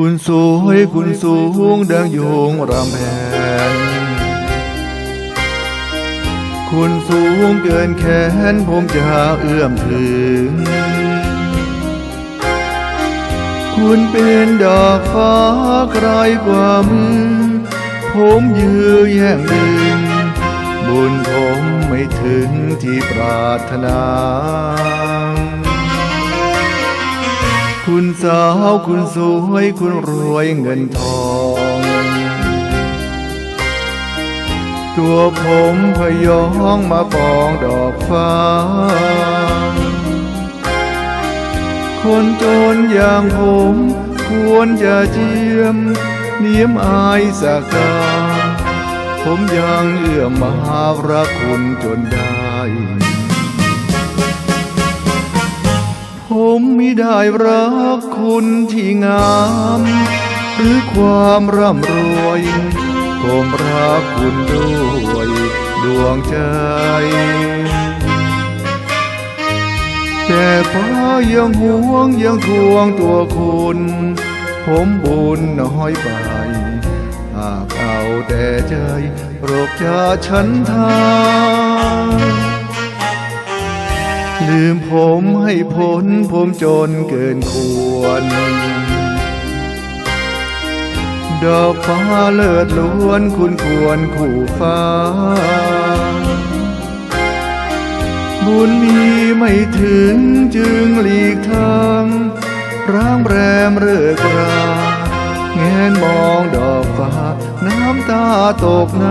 คุณสวยคุณสูงดังโยงรำแพน คุณสูงเกินแขนผมจะเอื้อมถึง คุณเป็นดอกฟ้าไกลกว่ามือ ผมยื้อแย่งดึง บุญผมไม่ถึงที่ปรารถนา คุณสาวคุณสวยคุณรวยเงินทอง ตัวผมพยองมาปองดอกฟ้า คนจนอย่างผมควรจะเจียมเนียมอายสักกาผมยังเอื้อมมารักคุณจนได้ ผมมิได้รักคุณที่งาม หรือความร่ำรวย ผมรักคุณด้วยดวงใจแต่ฟ้ายังห่วงยังทวงตัวคุณ ผมบุญน้อยไป หากเอาแต่ใจโรกจะฉันทา ลืมผมให้พ้นผมจนเกินควร ดอกฟ้าเลิศล้วนคุณควรคู่ฟ้า บุญมีไม่ถึงจึงหลีกทางร่างแรมเริกราแงนมองดอกฟ้า น้ำตาตกใน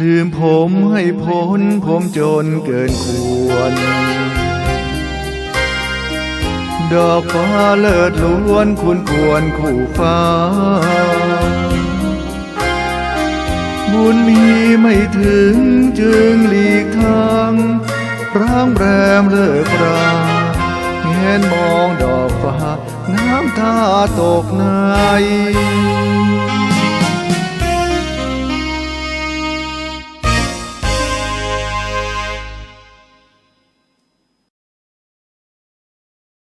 ลืมผมให้พ้นผมจนเกินควร ดอกฟ้าเลิศล้วนคุณควรคู่ฟ้า บุญมีไม่ถึงจึงหลีกทางร่างแรมเลิกราแงนมองดอกฟ้า น้ำตาตกใน